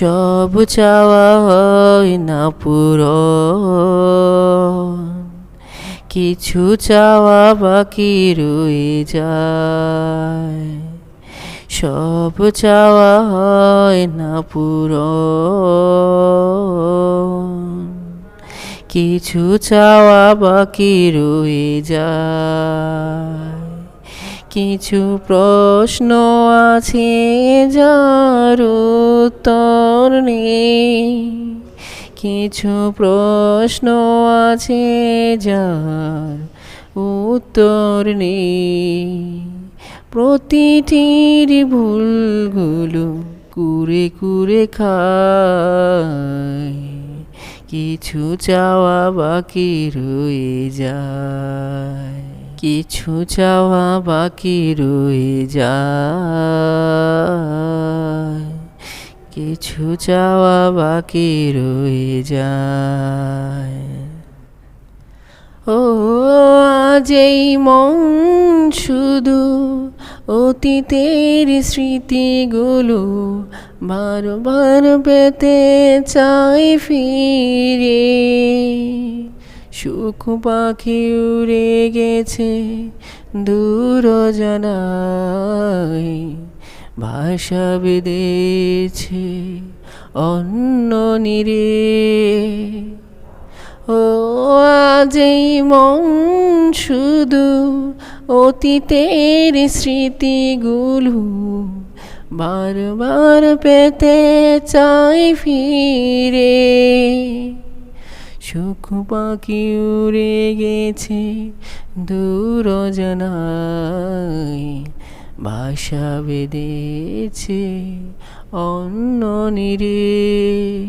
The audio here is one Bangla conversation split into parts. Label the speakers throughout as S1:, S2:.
S1: সব চাওয়া হয় না পুরো কিছু চাওয়া বাকি রয়ে যায়। সব চাওয়া হয় না পুরো কিছু চাওয়া বাকি রয়ে যায়। কিছু প্রশ্ন আছে যার উত্তর নেই। কিছু প্রশ্ন আছে যার উত্তর নেই। প্রতিটির ভুলগুলো কুরে কুরে খায়। কিছু চাওয়া বাকি রয়ে যায়। কিছু চাওয়া বাকি রয়ে যায়। কিছু চাওয়া বাকি রয়ে যায়। ও এই মন শুধু অতীতের স্মৃতিগুলো বারবার পেতে চাই ফিরে। সুখ পাখি উড়ে গেছে দূর জানাই ভাষা বেঁধেছে অন্য নিরে। ও, আজ এই মন শুধু অতীতের স্মৃতিগুলো বারবার পেতে চাই ফিরে। সুখ পাখি উড়ে গেছে দূর জানাই ভাষা বেঁধেছে অন্য নিরে।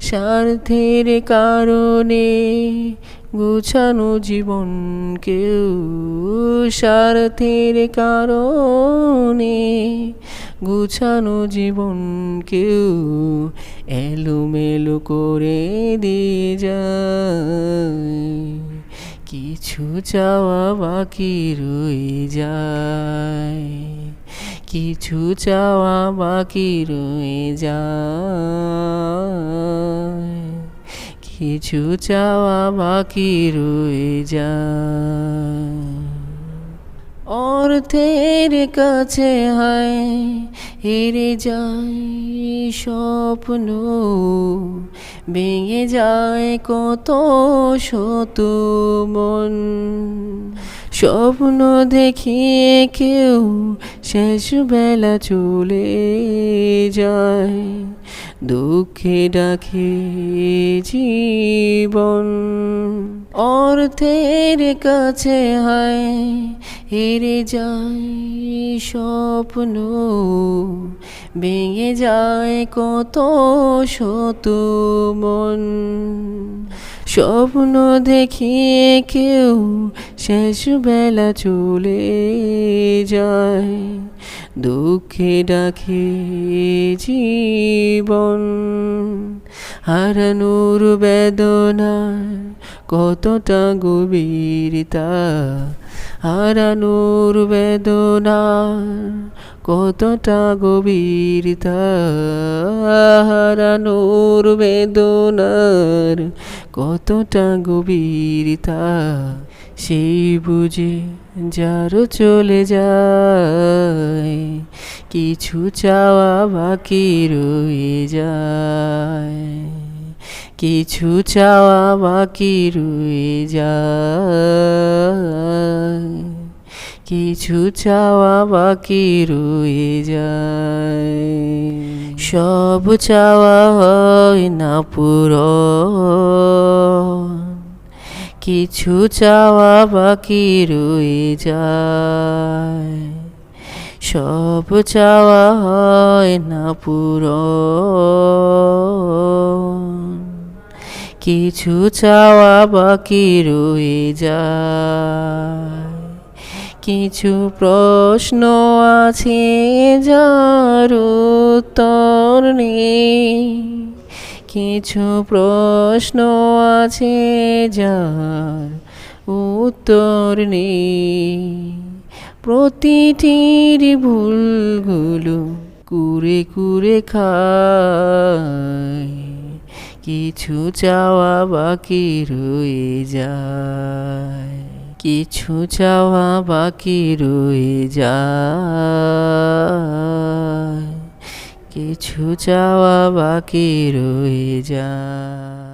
S1: স্বার্থের কারণে গুছানো জীবন কেউ, স্বার্থের কারণে গুছানো জীবন কেউ এলোমেলো করে দিয়ে যায়। কিছু চাওয়া বাকি রয়ে যায়। কিছু চাওয়া বাকি রয়ে যায়। কিছু চাওয়া বাকি রয়ে যায়। অর্থের কাছে হয় হেরে যায় স্বপ্ন। ভেঙে যায় কত শত মন। স্বপ্ন দেখিয়ে কেউ শেষ বেলা চলে যায়। দুঃখে ডাকে জীবন। অর্থের কাছে হয়, হেরে যায় স্বপ্ন। ভেঙে যায় কত শত মন স্বপ্ন দেখিয়ে কেউ শেষবেলা চলে যায়। দুঃখে ডাকে জীবন হারানোর বেদনা কতটা গভীরতা। হারানোর বেদনা কতটা গভীরতা হারানোর বেদনার কতটা গভীরতা সেই বুঝে যারও চলে যায়, কিছু চাওয়া বাকি রয়ে যায়। কিছু চাওয়া বাকি রয়ে যায়। কিছু চাওয়া বাকি রয়ে যায়। সব চাওয়া হয় না পুরো কিছু চাওয়া বাকি রয়ে যায়। সব চাওয়া হয় না পুরো কিছু চাওয়া বাকি রয়ে যায়। কিছু প্রশ্ন আছে যার উত্তর কিছু প্রশ্ন আছে যার উত্তর নেই। প্রতিটির ভুলগুলো কুরে কুরে খাই কিছু চাওয়া বাকি রয়ে যায়। কিছু চাওয়া বাকি রয়ে যায়। কিছু চাওয়া বাকি রয়ে যায়।